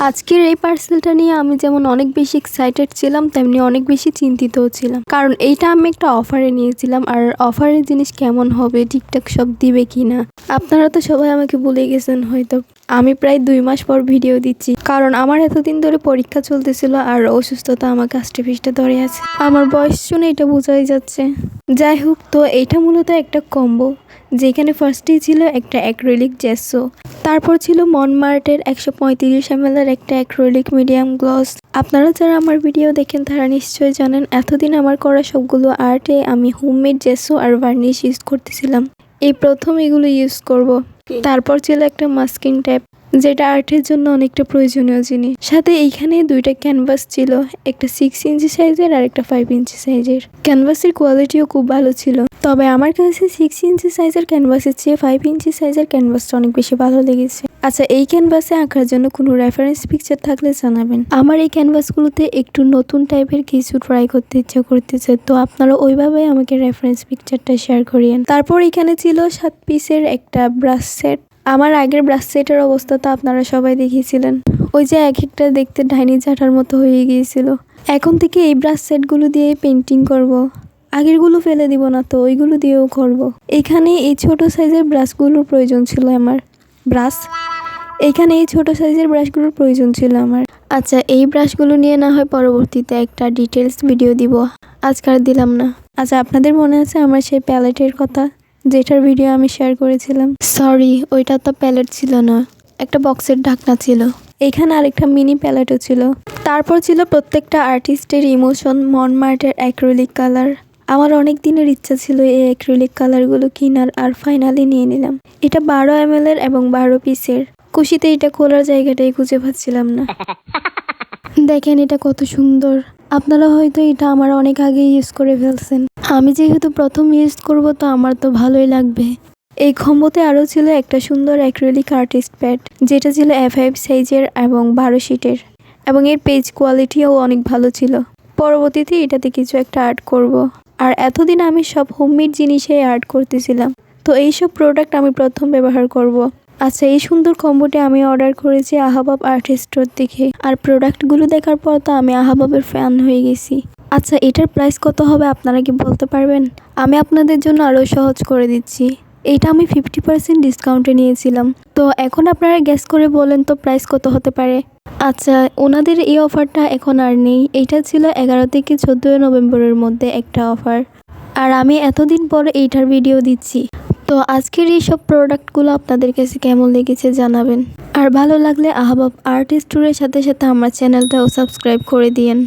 আজকের এই পার্সেলটা নিয়ে আমি যেমন অনেক বেশি এক্সাইটেড ছিলাম, তেমনি অনেক বেশি চিন্তিতও ছিলাম। কারণ এইটা আমি একটা অফারে নিয়েছিলাম, আর অফারের জিনিস কেমন হবে, ঠিকঠাক সব দিবে কিনা, আপনারা তো সবাই আমাকে বলে গেছেন হয়তো। আমি প্রায় দুই মাস পর ভিডিও দিচ্ছি, কারণ আমার এতদিন ধরে পরীক্ষা চলতেছিল, আর অসুস্থতা আমাকে আষ্টে পিষ্টে ধরে আছে। আমার বয়স শুনে এটা বোঝাই যাচ্ছে। যাই হোক, তো এইটা মূলত একটা কম্বো যেখানে ফার্স্টেই ছিল একটা অ্যাক্রিলিক জেসো তারপর ছিল মনমার্টের একশো পঁয়ত্রিশ এমএলের একটা অ্যাক্রোলিক মিডিয়াম গ্লস আপনারা যারা আমার ভিডিও দেখেন তারা নিশ্চয়ই জানেন এতদিন আমার করা সবগুলো আর্টে আমি হোমমেড জেসো আর ভার্নিশ ইউজ করতেছিলাম। এই প্রথম এগুলো ইউজ করব। তারপর ছিল একটা মাস্কিং ট্যাপ যেটা আর্টের জন্য অনেকটা প্রয়োজনীয় জিনিস। সাথে এইখানে দুইটা ক্যানভাস ছিল, একটা সিক্স ইঞ্চি সাইজের আর একটা ফাইভ ইঞ্চি সাইজের ক্যানভাসের কোয়ালিটিও খুব ভালো ছিল। তবে আমার কাছে সিক্স ইঞ্চি সাইজের ক্যানভাসের চেয়ে ফাইভ ইঞ্চি সাইজের ক্যানভাসটা অনেক বেশি ভালো লেগেছে। আচ্ছা এই ক্যানভাসে আঁকার জন্য কোনো রেফারেন্স পিকচার থাকলে জানাবেন। আমার এই ক্যানভাসগুলোতে একটু নতুন টাইপের কিছু ট্রাই করতে ইচ্ছা করতেছে, তো আপনারা ওইভাবে আমাকে রেফারেন্স পিকচারটা শেয়ার করিয়েন। তারপর এখানে ছিল সাত পিসের একটা ব্রাশ সেট আমার আগের ব্রাশ সেটের অবস্থা তো আপনারা সবাই দেখিয়েছিলেন ওই যে এক একটা দেখতে ডাইনি ঝাঁটার মতো হয়ে গিয়েছিল। এখন থেকে এই ব্রাশ সেটগুলো দিয়ে পেন্টিং করব। আগেরগুলো ফেলে দিব না তো, ওইগুলো দিয়েও করব। এখানে এই ছোট সাইজের ব্রাশগুলোর প্রয়োজন ছিল আমার। ব্রাশ এখানে এই ছোট সাইজের ব্রাশগুলোর প্রয়োজন ছিল আমার। আচ্ছা এই ব্রাশগুলো নিয়ে না হয় পরবর্তীতে একটা ডিটেলস ভিডিও দিব। আজকাল দিলাম না। আচ্ছা আপনাদের মনে আছে আমার সেই প্যালেটের কথা? যেটার ভিডিও আমি শেয়ার করেছিলাম। সরি ওইটা তো প্যালেট ছিল না একটা বক্সের ঢাকনা ছিল। এখানে আরেকটা মিনি প্যালেটও ছিল। তারপর ছিল প্রত্যেকটা আর্টিস্টের ইমোশন মনমার্টের অ্যাক্রিলিক কালার আমার অনেক দিনের ইচ্ছা ছিল এই অ্যাক্রিলিক কালারগুলো কেনার আর ফাইনালি নিয়ে নিলাম। এটা বারো এম এর এবং বারো পিসের খুশিতে এটা খোলার জায়গাটাই খুঁজে পাচ্ছিলাম না। দেখেন এটা কত সুন্দর। আপনারা হয়তো এটা আমার অনেক আগে ইউজ করে ফেলছেন। আমি যেহেতু প্রথম ইউজ করব, তো আমার তো ভালোই লাগবে। এই খম্বতে আরও ছিল একটা সুন্দর অ্যাক্রিলিক আর্টিস্ট প্যাড যেটা ছিল এফ ফাইভ সাইজের এবং বারো শিটের এবং এর পেজ কোয়ালিটিও অনেক ভালো ছিল। পরবর্তীতে এটাতে কিছু একটা আর্ট করব। আর এতদিন আমি সব হোমমেড জিনিসে আর্ট করতেছিলাম। তো এইসব প্রোডাক্ট আমি প্রথম ব্যবহার করব। আচ্ছা এই সুন্দর কম্বোটি আমি অর্ডার করেছি আহাবাব আর্ট স্টোর থেকে আর প্রোডাক্টগুলো দেখার পর তো আমি আহাবাবের ফ্যান হয়ে গেছি। আচ্ছা এটার প্রাইস কত হবে আপনারা কি বলতে পারবেন? আমি আপনাদের জন্য আরও সহজ করে দিচ্ছি। এটা আমি ফিফটি পার্সেন্ট ডিসকাউন্টে নিয়েছিলাম। তো এখন আপনারা গ্যাস করে বলেন তো প্রাইস কত হতে পারে? আচ্ছা ওনাদের এই অফারটা এখন আর নেই। এটা ছিল এগারো থেকে চোদ্দোই নভেম্বরের মধ্যে একটা অফার আর আমি এতদিন পর এইটার ভিডিও দিচ্ছি। তো আজকের এই সব প্রোডাক্টগুলো আপনাদের কাছে কেমন লেগেছে জানাবেন। আর ভালো লাগলে আহবাব আর্ট স্টোরের সাথে সাথে আমার চ্যানেলটাও সাবস্ক্রাইব করে দিয়েন।